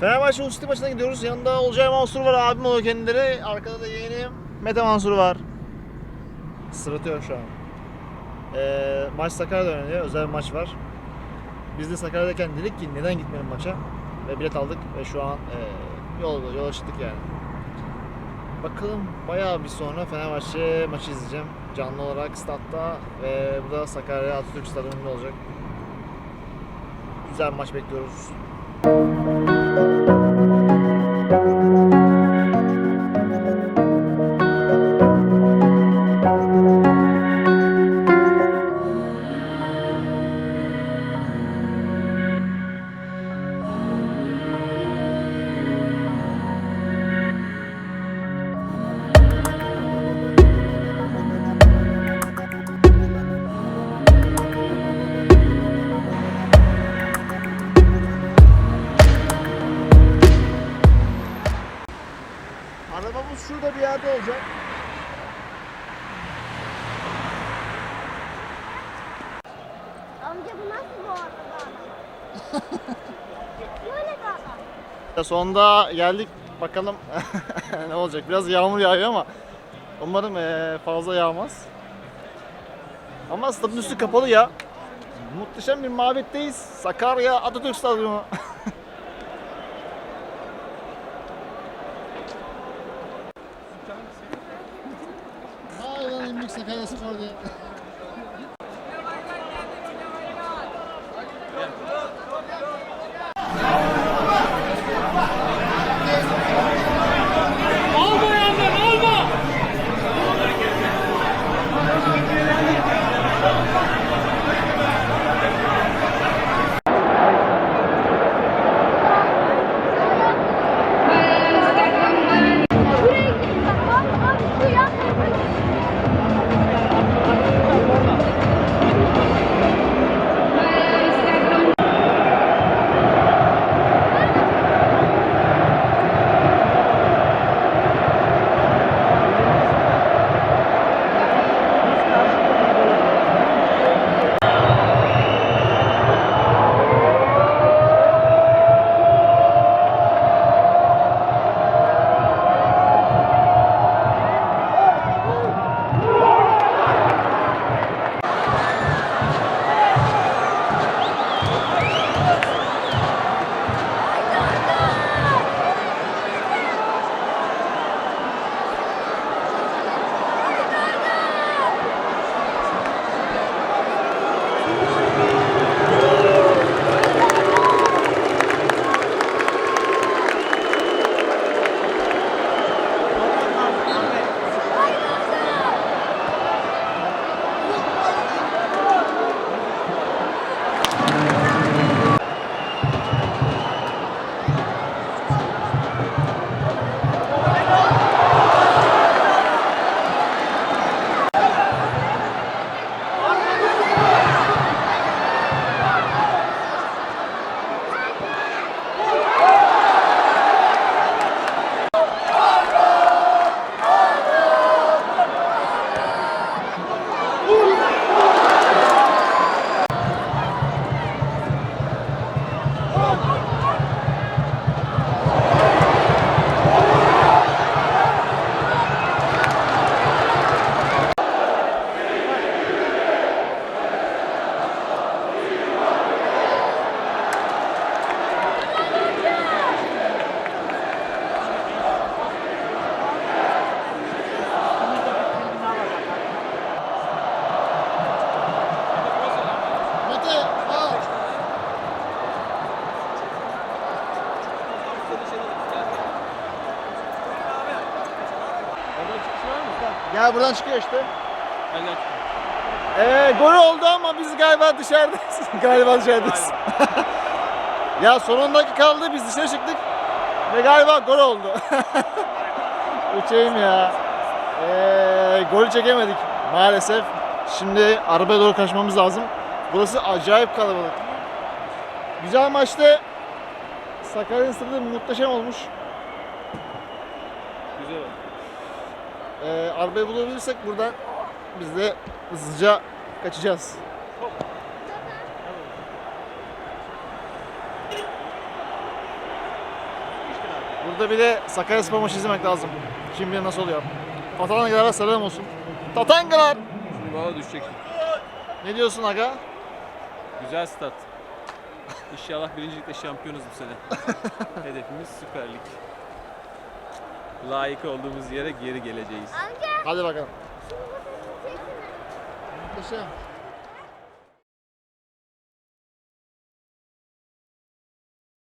Fenerbahçe Usti maçına gidiyoruz. Yanında Olcay Mansur var. Abim oluyor kendileri. Arkada da yeğenim Mete Mansur var. Sırıtıyor şu an. Ee, maç Sakarya'da oynanıyor. Özel bir maç var. Biz de Sakarya'dayken dedik ki neden gitmeyelim maça. Ve bilet aldık ve şu an e, yol, yola çıktık yani. Bakalım bayağı bir sonra Fenerbahçe maçı izleyeceğim. Canlı olarak statta ve bu da Sakarya Atatürk Stadyumunda olacak. Güzel bir maç bekliyoruz. Şurada bir yerde olacak. Amca bu nasıl bu? Böyle. Sonunda geldik. Bakalım ne olacak. Biraz yağmur yağıyor ama umarım eee, fazla yağmaz. Ama stadın üstü kapalı ya. Muhteşem bir mabetteyiz. Sakarya Atatürk Stadyumu. それ Gel buradan çıkıyor işte. Ee, gol oldu ama biz galiba dışarıdayız. galiba dışarıdayız. ya son 10 dakika kaldı biz dışarı çıktık. Ve galiba gol oldu. Uçayım ya. Ee, gol çekemedik maalesef. Şimdi arabaya doğru kaçmamız lazım. Burası acayip kalabalık. Güzel maçtı. Sakarya'nın stadı muhteşem olmuş. Güzel. Ee, arabayı bulabilirsek buradan biz de hızlıca kaçacağız. Burada bir de Sakaryaspor maçı izlemek lazım. Kim bilir nasıl oluyor. Tatangalara selam olsun. Tatangalar! Şimdi baba düşecek. Ne diyorsun aga? Güzel stat. İnşallah birincilikte şampiyonuz bu sene. Hedefimiz Süper Lig. Layık olduğumuz yere geri geleceğiz. Amca Hadi bakalım. şunu çeksene. Muhteşem.